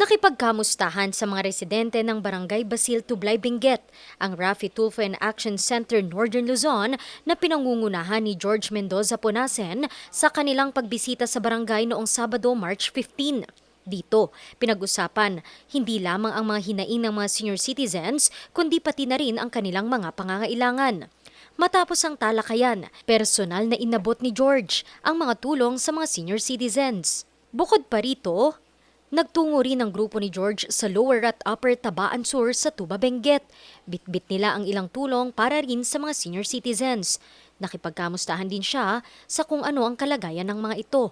Nakipagkamustahan sa mga residente ng Barangay Basil Tublay Benguet ang Rafi Tulfo and Action Center Northern Luzon na pinangungunahan ni George Mendoza Ponasen sa kanilang pagbisita sa barangay noong Sabado, March 15. Dito, pinag-usapan hindi lamang ang mga hinaing ng mga senior citizens, kundi pati na rin ang kanilang mga pangangailangan. Matapos ang talakayan, personal na inabot ni George ang mga tulong sa mga senior citizens. Bukod pa rito, Nagtungo rin ang grupo ni George sa Lower at Upper Tabaan Sur sa Tuba Benguet. Bitbit nila ang ilang tulong para rin sa mga senior citizens. Nakipagkamustahan din siya sa kung ano ang kalagayan ng mga ito.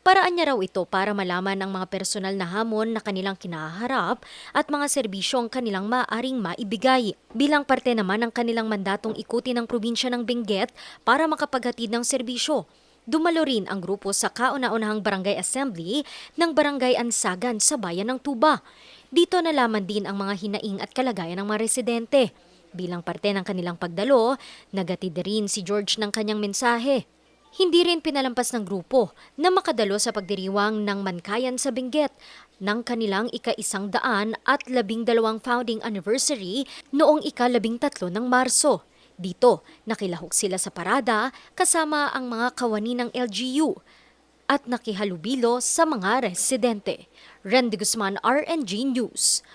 Paraan niya raw ito para malaman ang mga personal na hamon na kanilang kinaharap at mga serbisyo ang kanilang maaring maibigay. Bilang parte naman ng kanilang mandatong ikutin ang probinsya ng Benguet para makapaghatid ng serbisyo. Dumalo rin ang grupo sa kauna-unahang barangay assembly ng Barangay Ansagan sa bayan ng Tuba. Dito nalaman din ang mga hinaing at kalagayan ng mga residente. Bilang parte ng kanilang pagdalo, nagatid rin si George ng kanyang mensahe. Hindi rin pinalampas ng grupo na makadalo sa pagdiriwang ng Mankayan sa Benguet ng kanilang ika-isang daan at labing dalawang founding anniversary noong ika-labing tatlo ng Marso. Dito, nakilahok sila sa parada kasama ang mga kawani ng LGU at nakihalubilo sa mga residente. Randy Guzman, RNG News.